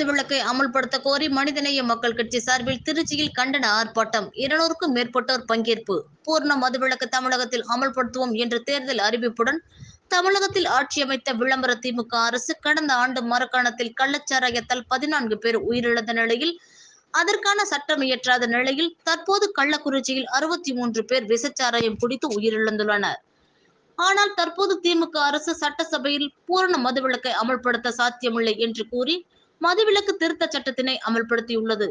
மதுவிலக்கை அமல்படுத்த கோரி மனிதநேய மக்கள் கட்சி சார்பில் திருச்சியில் கண்டன ஆர்ப்பாட்டம். இருநூறுக்கும் மேற்பட்டோர் பங்கேற்பு. பூர்ண மதுவிலக்கு தமிழகத்தில் அமல்படுத்துவோம் என்ற தேர்தல் அறிவிப்புடன் தமிழகத்தில் ஆட்சி அமைத்த விளம்பர திமுக அரசு கடந்த ஆண்டு மரக்காணத்தில் கள்ளச்சாராயத்தால் பதினான்கு பேர் உயிரிழந்த நிலையில் அதற்கான சட்டம் இயற்றாத நிலையில் தற்போது கள்ளக்குறிச்சியில் அறுபத்தி மூன்று பேர் விசச்சாராயம் குடித்து உயிரிழந்துள்ளனர். ஆனால் தற்போது திமுக அரசு சட்டசபையில் பூரண மதுவிலக்கை அமல்படுத்த சாத்தியமில்லை என்று கூறி மதுவிலக்கு திருத்த சட்டத்தினை அமல்படுத்தியுள்ளது.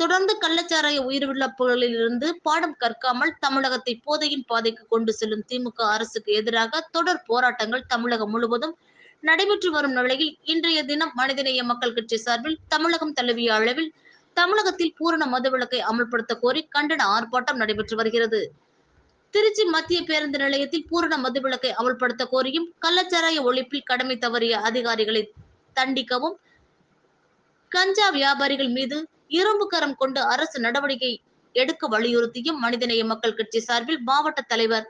தொடர்ந்து கள்ளச்சாராய உயிரிழப்புகளில் இருந்து பாடம் கற்காமல் தமிழகத்தை போதையின் பாதைக்கு கொண்டு செல்லும் திமுக அரசுக்கு எதிராக தொடர் போராட்டங்கள் தமிழகம் முழுவதும் நடைபெற்று வரும் நிலையில் இன்றைய தினம் மனிதநேய மக்கள் கட்சி சார்பில் தமிழகம் தழுவிய அளவில் தமிழகத்தில் பூரண மதுவிலக்கை அமல்படுத்த கோரி கண்டன ஆர்ப்பாட்டம் நடைபெற்று வருகிறது. திருச்சி மத்திய பேருந்து நிலையத்தில் பூரண மதுவிலக்கை அமல்படுத்த கோரியும் கள்ளச்சாராய ஒழிப்பில் கடமை தவறிய அதிகாரிகளை தண்டிக்கவும் கஞ்சா வியாபாரிகள் மீது இரும்பு கரம் கொண்டு அரசு நடவடிக்கை எடுக்க வலியுறுத்தியும் மனிதநேய மக்கள் கட்சி சார்பில் மாவட்ட தலைவர்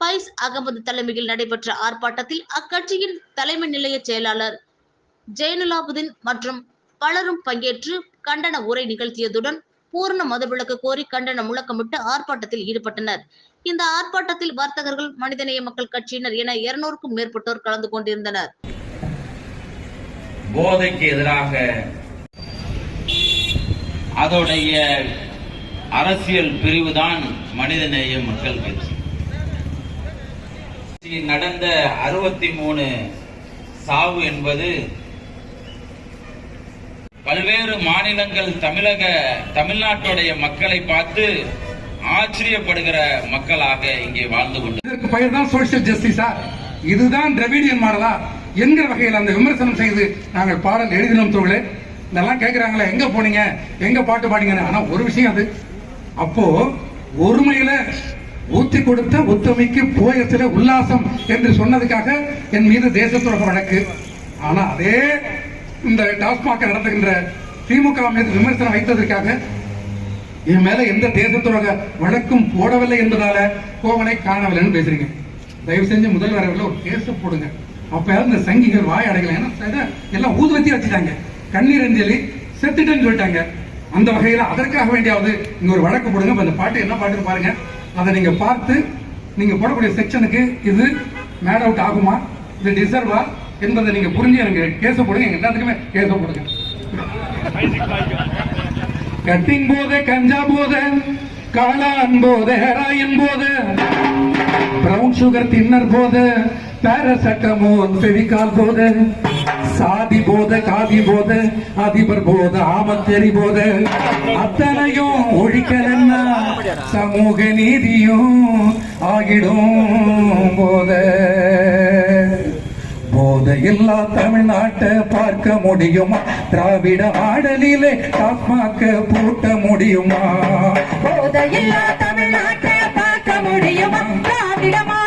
பைஸ் அகமது தலைமையில் நடைபெற்ற ஆர்ப்பாட்டத்தில் அக்கட்சியின் தலைமை நிலைய செயலாளர் ஜெயனுலாபுதீன் மற்றும் பலரும் பங்கேற்று கண்டன உரை நிகழ்த்தியதுடன் பூர்ண மதுவிலக்கு கோரி கண்டன முழக்கமிட்டு ஆர்ப்பாட்டத்தில் ஈடுபட்டனர். இந்த ஆர்ப்பாட்டத்தில் வர்த்தகர்கள் மனிதநேய மக்கள் கட்சியினர் என இருநூறுக்கும் மேற்பட்டோர் கலந்து கொண்டிருந்தனர். போதைக்கு எதிராக அதோடைய அரசியல் பிரிவுதான் மனிதநேய மக்கள் கட்சி. நடந்த அறுபத்தி மூணு சாவு என்பது பல்வேறு மாநிலங்கள் தமிழக தமிழ்நாட்டுடைய மக்களை பார்த்து ஆச்சரியப்படுகிற மக்களாக இங்கே வாழ்ந்து கொண்டு இதற்கு பெயர் தான் சோசியல் ஜஸ்டிஸா இதுதான் திராவிடியன் மாடலா? என்கிற வகையில் அந்த விமர்சனம் செய்து நாங்கள் பாடல் எழுதினோம் தோழே இதெல்லாம் கேட்குறாங்களே எங்க போனீங்க? எங்க பாட்டு பாடிங்கன்னு. ஆனா ஒரு விஷயம் அது. அப்போ ஒருமையில ஊத்தி கொடுத்த ஒத்துமைக்கு போயத்துல உல்லாசம் என்று சொன்னதுக்காக என் மீது தேசத்துறக வழக்கு. ஆனா அதே இந்த டாஸ்மாக நடத்துகின்ற திமுக மீது விமர்சனம் வைத்ததற்காக என் மேல எந்த தேசத்துறக வழக்கும் போடவில்லை என்பதால கோவனை காணவில்லைன்னு பேசுறீங்க. தயவு செஞ்சு முதல்வர் அவர்கள் ஒரு கேஸ் போடுங்க. அப்ப இந்த சங்கிகள் வாய் அடைக்கல ஏன்னா எல்லாம் ஊதுவத்தி வச்சுட்டாங்க. கண்ணீர் அஞ்சலி செத்துட்டேன்னு சொல்லிட்டாங்க. அந்த வகையில அதற்காக வேண்டியாவது இங்க ஒரு வழக்கு போடுங்க. இப்ப இந்த பாட்டு என்ன பாட்டுன்னு பாருங்க. அதை நீங்க பார்த்து நீங்க போடக்கூடிய செக்ஷனுக்கு இது மேட் அவுட் ஆகுமா? இது டிசர்வா என்பதை நீங்க புரிஞ்சு எனக்கு கேஸ் போடுங்க. எங்க எல்லாத்துக்குமே கேஸ் போடுங்க. கட்டிங் போத கஞ்சா போத. காளான் போது ஹெராயின் போது பிரவுன் சுகர் தின்னர் போது பேரசட்டமோன் ஃபெவிகால் போது சாதி போத காதி போத அதிபர் போத ஆமத்தெரி போத. அத்தனையும் ஒழிக்கலன்னா சமூக நீதியும் ஆகிடும் போத. போதையில்லா தமிழ்நாட்டை பார்க்க முடியுமா? திராவிட ஆடலிலே டாஸ்மாக பூட்ட முடியுமா? போதையில்லா தமிழ்நாட்டை பார்க்க முடியுமா? திராவிடமா